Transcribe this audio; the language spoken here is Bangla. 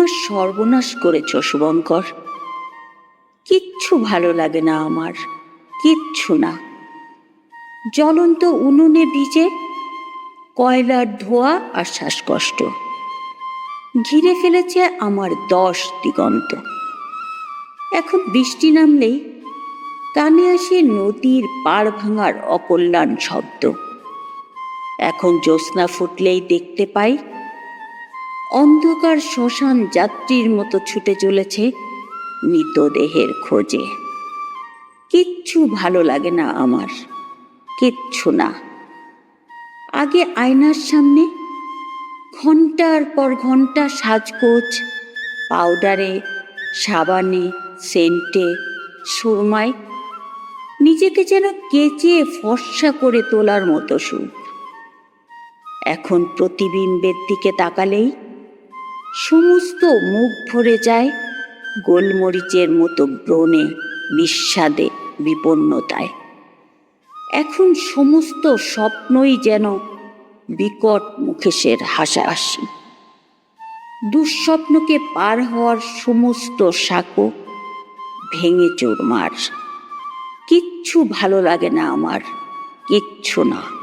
আমার সর্বনাশ করেছ, শুভঙ্কর। কিচ্ছু ভালো লাগে না আমার, কিচ্ছু না। জ্বলন্ত উনুনে ভিজে কয়লার ধোয়া আর শ্বাসকষ্ট। ঘিরে ফেলেছে আমার দশ দিগন্ত। এখন বৃষ্টি নামলেই কানে আসে নদীর পাড় ভাঙার অকল্যাণ শব্দ। এখন জ্যোৎস্না ফুটলেই দেখতে পাই অন্ধকার শ্মশান যাত্রীর মতো ছুটে চলেছে মৃতদেহের খোঁজে। কিচ্ছু ভালো লাগে না আমার, কিচ্ছু না। আগে আয়নার সামনে ঘণ্টার পর ঘণ্টা সাজগোজ, পাউডারে, সাবানে, সেন্টে, সুরমায়, নিজেকে যেন কেচে ফর্সা করে তোলার মতো সুখ এখন প্রতিবিম্বের দিকে তাকালেই সমস্ত মুখ ভরে যায় গোলমরিচের মতো ব্রণে, বিস্বাদে, বিপন্নতায়। এখন সমস্ত স্বপ্নই যেন বিকট মুখেশের হাসাহাসি। দুঃস্বপ্নকে পার হওয়ার সমস্ত সাঁকো ভেঙে চোরমার কিচ্ছু ভালো লাগে না আমার, কিচ্ছু না।